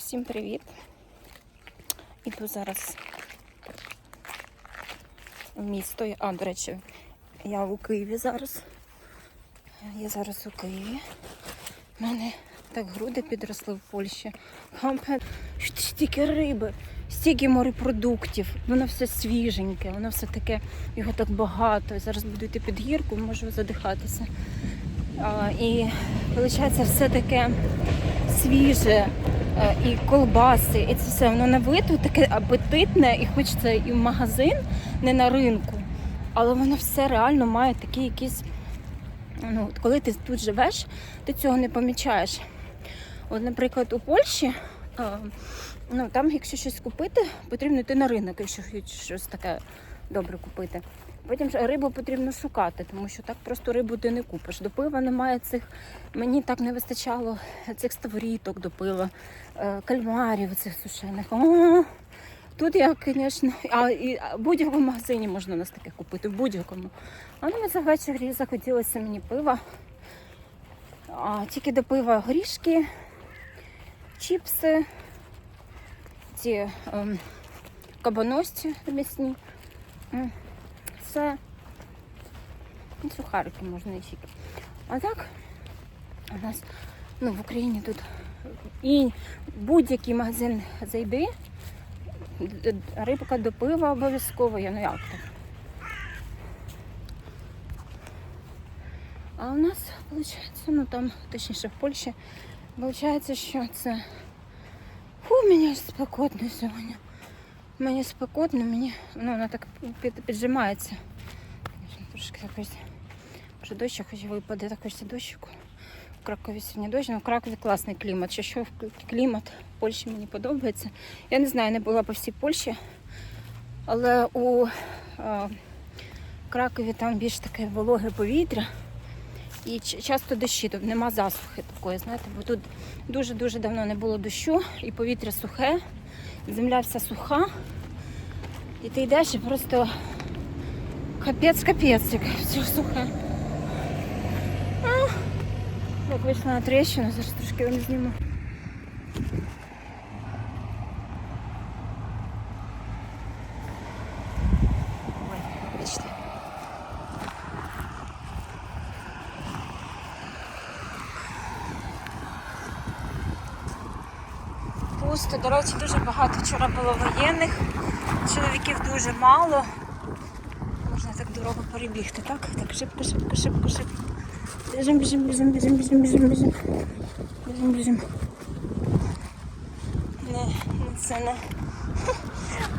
Всім привіт. Іду зараз в місто. А, до речі, я у Києві зараз. Я зараз у Києві. У мене так груди підросли в Польщі. Стільки риби, стільки морепродуктів. Воно все свіженьке, воно все таке, його так багато. Зараз буду йти під гірку, можу задихатися. А, і виходить, все таке свіже, і колбаси, і це все воно на вид таке апетитне, і хочеться і в магазин, не на ринку. Але воно все реально має такі якісь. Ну, коли ти тут живеш, ти цього не помічаєш. От, наприклад, у Польщі, е, ну там, якщо щось купити, потрібно йти на ринок, якщо щось таке добре купити. Потім ж рибу потрібно шукати, тому що так просто рибу ти не купиш. До пива немає цих. Мені так не вистачало цих ставоріток до пива, е, кальмарів цих сушених. Тут я, звісно, а і в будь-якому магазині можна нас таке купити, в будь-якому. А ну за ввечері захотілося мені пива. А, тільки до пива горішки, чіпси, ці ем, кабаності м'ясні. І сухарики можна і тільки. А так, у нас ну, в Україні тут і будь-який магазин зайди, рибка до пива обов'язково, я ну як так. А у нас, виходить, ну там, точніше в Польщі, виходить, що це. Фу, мені ж спекотно сьогодні. Мені спекотно, мені ну, вона так під, піджимається. Трошки якось. Може дощ хоч випаде, так хочеться дощику. В Кракові сьогодні дощ, ну в Кракові класний клімат. Що що клімат в Польщі мені подобається. Я не знаю, не була по всій Польщі, але у е, Кракові там більш таке вологе повітря. І часто дощі, тут нема засухи такої, знаєте, бо тут дуже-дуже давно не було дощу, і повітря сухе, земля вся суха. І ти йдеш і просто капець капець, як все сухе. А, Як вийшла на трещину, зараз трошки вам зніму. Пусто, до речі, дуже багато вчора було воєнних, чоловіків дуже мало. Можна так дорогу перебігти, так? Так, шибко, шибко, шибко, шибко. Біжим, біжим, біжим, біжим, біжим, біжим, біжим. Біжим, біжим. Не, це не.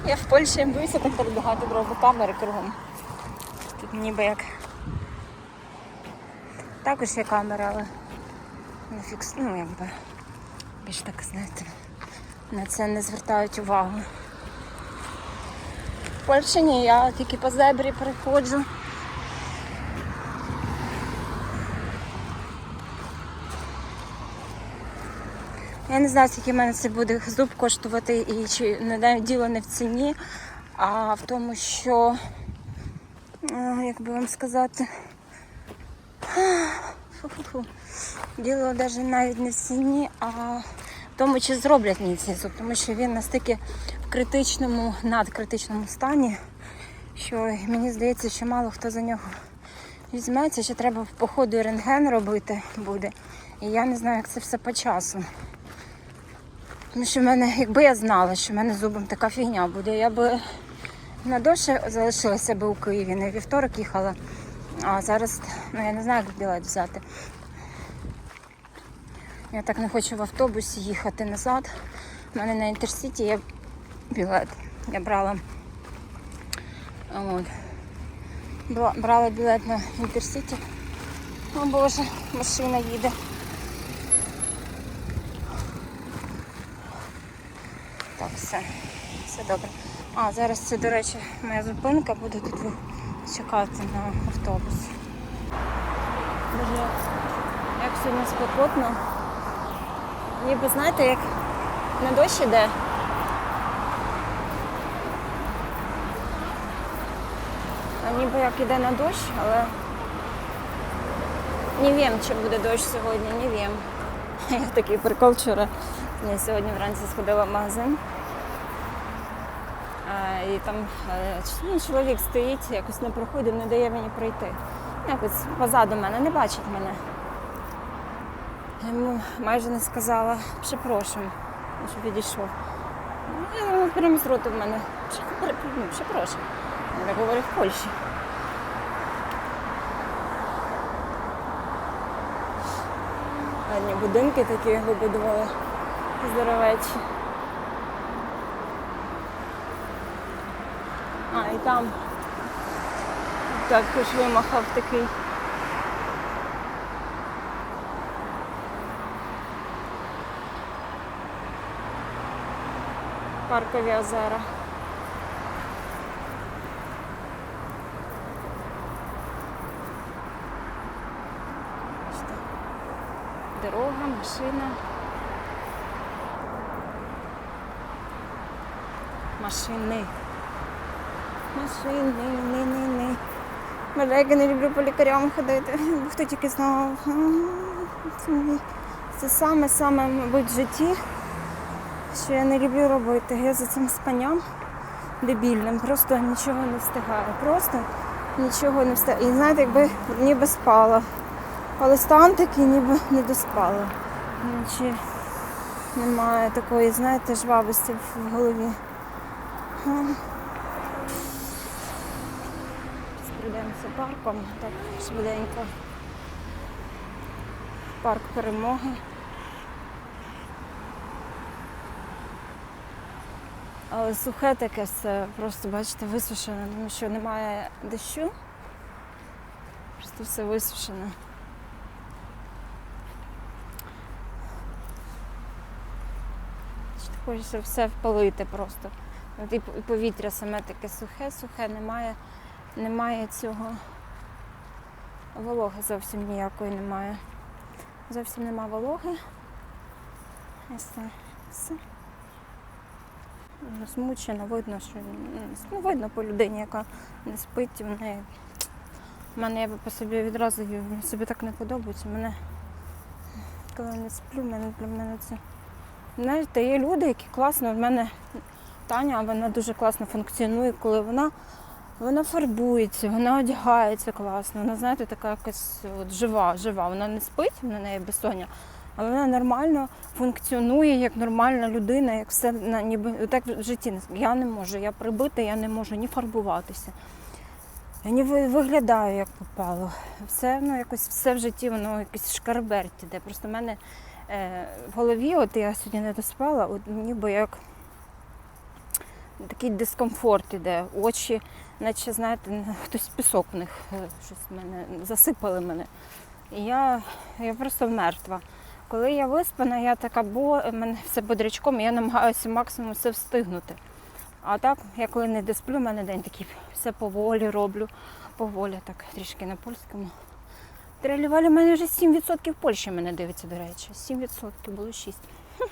Я в Польщі боюся так перебігати дорогу камери кругом. Тут ніби як. Також є камера, але не фікс, ну якби більш так, знаєте, на це не звертають увагу. В Польщі ні, я тільки по зебрі приходжу. Я не знаю, скільки в мене це буде зуб коштувати і чи не діло не в ціні, а в тому, що, е, як би вам сказати, фу-фу-фу. Діло навіть навіть не в ціні, а тому, чи зроблять мені зуб, тому що він настільки в критичному, надкритичному стані, що мені здається, що мало хто за нього візьметься, що треба по ходу рентген робити буде. І я не знаю, як це все по часу. Тому що в мене, якби я знала, що в мене зубом така фігня буде, я би на довше залишилася би у Києві, не вівторок їхала, а зараз, ну я не знаю, як білет взяти. Я так не хочу в автобусі їхати назад. У мене на інтерсіті є білет. Я брала. От. Брала білет на інтерсіті. О Боже, машина їде. Так, все, все добре. А, зараз це, до речі, моя зупинка, буду тут чекати на автобус. Боже, як сьогодні спекотно. Ніби знаєте, як на дощ іде. А ніби як іде на дощ, але не вім, чи буде дощ сьогодні, не вім. Я такий прикол вчора Я сьогодні вранці сходила в магазин. А, і там е, ну, чоловік стоїть, якось не проходить, не дає мені пройти. Якось позаду мене, не бачить мене. Я йому майже не сказала, припрошую, що підійшов. Ну, прямо з роту в мене. «Пре- ну, Я так говорю в Польщі. Гарні будинки такі вибудували здоровечі. А, і там також вимахав такий. Паркові озера. Дорога, машина. Машини. Машини, не, не, не. Боже, я не люблю по лікарям ходити. Хто тільки знав. Це, мені- це саме, саме, мабуть, в житті, що я не люблю робити. Я за цим спанням дебільним просто нічого не встигаю. Просто нічого не встигаю. І знаєте, якби ніби спала. Але стан такий ніби не доспала. Наче немає такої, знаєте, жвавості в голові. Пройдемося парком, так швиденько. Парк перемоги. Але сухе таке все, просто бачите, висушене, тому що немає дощу. Просто все висушене. Хочеться все впалити просто. От і повітря саме таке сухе, сухе, немає, немає цього вологи зовсім ніякої немає. Зовсім нема вологи. Все. Змучено, видно, що ну, видно по людині, яка не спить, в неї. Мене я по собі відразу собі так не подобається. Мене, коли я не сплю, мене для мене це. Знаєте, є люди, які класно. В мене Таня, вона дуже класно функціонує, коли вона, вона фарбується, вона одягається класно. Вона, знаєте, така якась от, жива, жива. Вона не спить, вона неї безсоння, але вона нормально функціонує як нормальна людина, як все на ніби так в житті. Я не можу, я прибита, я не можу ні фарбуватися. Я не виглядаю як попало. Все ну, якось все в житті, воно якесь шкарберть іде. Просто в мене е, в голові, от я сьогодні не доспала, от ніби як такий дискомфорт іде. Очі, наче, знаєте, хтось пісок в них е, щось в мене засипали мене. І я, я просто мертва. Коли я виспана, я така, бо мене все бодрячком, я намагаюся максимум все встигнути. А так, я коли не досплю, в мене день такий, все поволі роблю, поволі, так трішки на польському. Трелівалі, в мене вже 7% в Польщі мене дивиться, до речі. 7% було 6.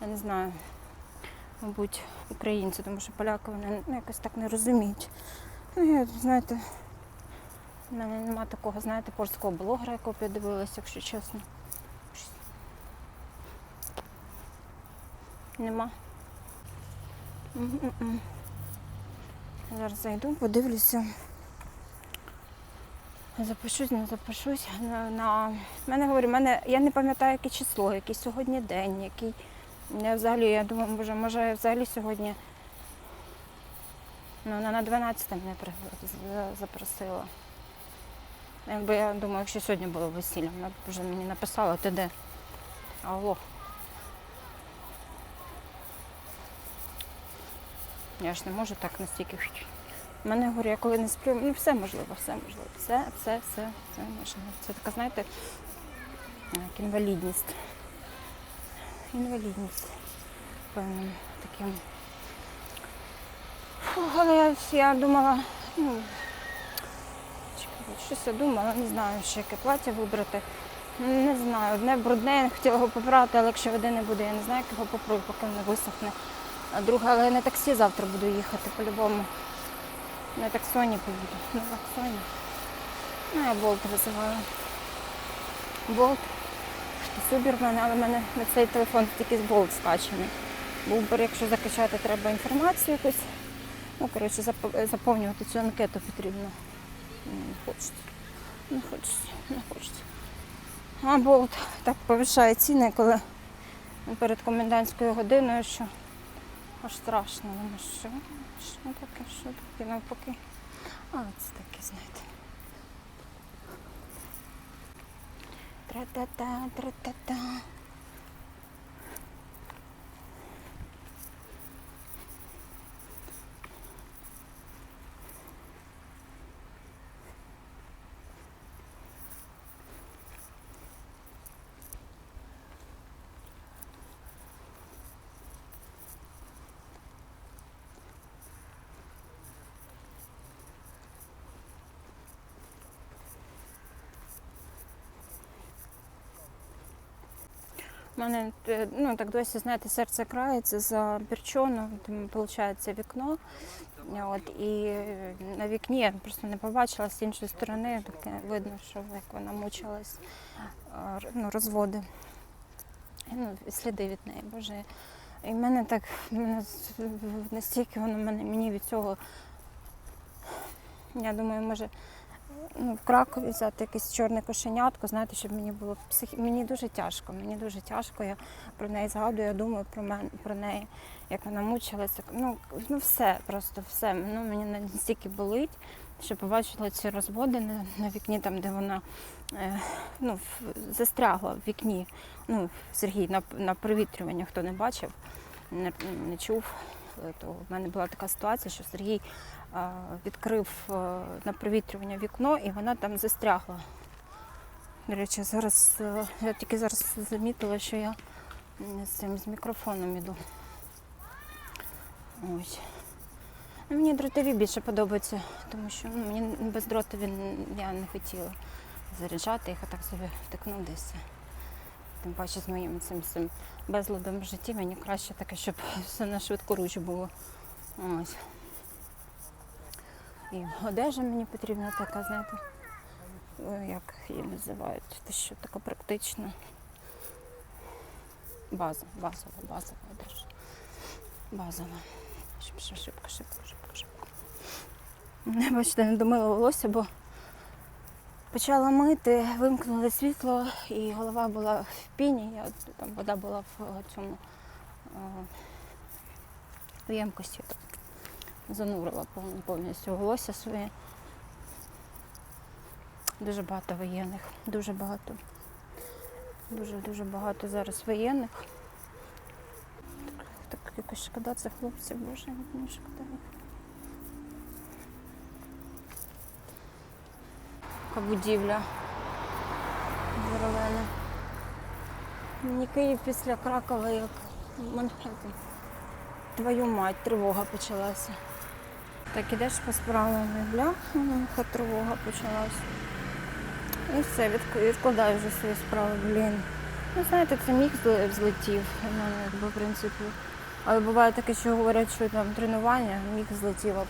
Я не знаю, мабуть, українці, тому що поляки вони якось так не розуміють. Ну, я, знаєте, в мене нема такого, знаєте, польського блогера, якого я дивилася, якщо чесно. Нема. Зараз зайду, подивлюся. Запишусь, не запишусь. На, на... Мене говорю, мене, я не пам'ятаю, яке число, який сьогодні день, який. Я взагалі, я думаю, може, може я взагалі сьогодні. Ну, на 12 мене запросила. Якби я думаю, якщо сьогодні було весілля, вона б вже мені написала, ти де? Алло. Я ж не можу так настільки. У мене говорю, я коли не сплю, ну все можливо, все можливо. Все, все, все, все можливо. Це така, знаєте, як інвалідність. Інвалідність певним таким. Але я, думала, ну, щось я думала, не знаю, ще яке плаття вибрати. Ну, Не знаю, одне брудне, я хотіла його попрати, але якщо води не буде, я не знаю, як його попру, поки не висохне. А друге, але я на таксі завтра буду їхати по-любому. На таксоні поїду. На таксоні. Ну, я болт визиваю. Болт. Субір в мене, але в мене на цей телефон тільки з Gold скачаний. Бо якщо закачати, треба інформацію якусь. Ну, коротше, заповнювати цю анкету потрібно. Не хочеться. Не хочеться, не хочеться. А Болт так повишає ціни, коли перед комендантською годиною, що аж страшно. Думаю, що, що таке, що таке навпаки. А, це таке, знаєте. Тра-та-та, тра-та-та. У мене е, ну, так досі, знаєте, серце крається за Бірчону, там виходить вікно. От, і е, на вікні я просто не побачила з іншої сторони, таке видно, що як вона мучилась, ну, розводи. Ну, сліди від неї, боже. І мене так, мене настільки воно мене, мені від цього. Я думаю, може ну, в Кракові взяти якесь чорне кошенятко, знаєте, щоб мені було психі... Мені дуже тяжко, мені дуже тяжко. Я про неї згадую, я думаю про мен... про неї, як вона мучилася. Ну, ну все, просто все. Ну, мені настільки болить, що побачила ці розводи на, на вікні, там, де вона е, ну, застрягла в вікні. Ну, Сергій на, на провітрювання, хто не бачив, не, не чув. То в мене була така ситуація, що Сергій відкрив е, на провітрювання вікно і вона там застрягла. До речі, зараз е, я тільки зараз замітила, що я з цим з мікрофоном іду. Ось. Ну, мені дротові більше подобаються, тому що ну, мені бездротові я не хотіла заряджати їх, а так собі втикну десь. Тим паче з моїм цим, цим безладом в житті мені краще таке, щоб все на швидку руч було. Ось. І одежа мені потрібна така, знаєте, е, як її називають, те, що така практична. База, базова, базова одежа. Базова. Ще шибко, шибко, шибко, шибко. Не бачите, не домила волосся, бо почала мити, вимкнули світло, і голова була в піні. Я, там вода була в цьому е, в ємкості. Занурила повністю волосся своє. Дуже багато воєнних, дуже багато. Дуже-дуже багато зараз воєнних. Так, так якось шкода це хлопців, боже, мені шкода. їх. Така будівля здоровена. Мені Київ після Кракова як Манхеттен. Твою мать, тривога почалася. Так ідеш по справам бля, муха тривога почалася. І все, відк- відкладаю вже свої справи, блін. Ну, знаєте, це міг злетів у мене, якби, в принципі. Але буває таке, що говорять, що там тренування, міг злетів, а потім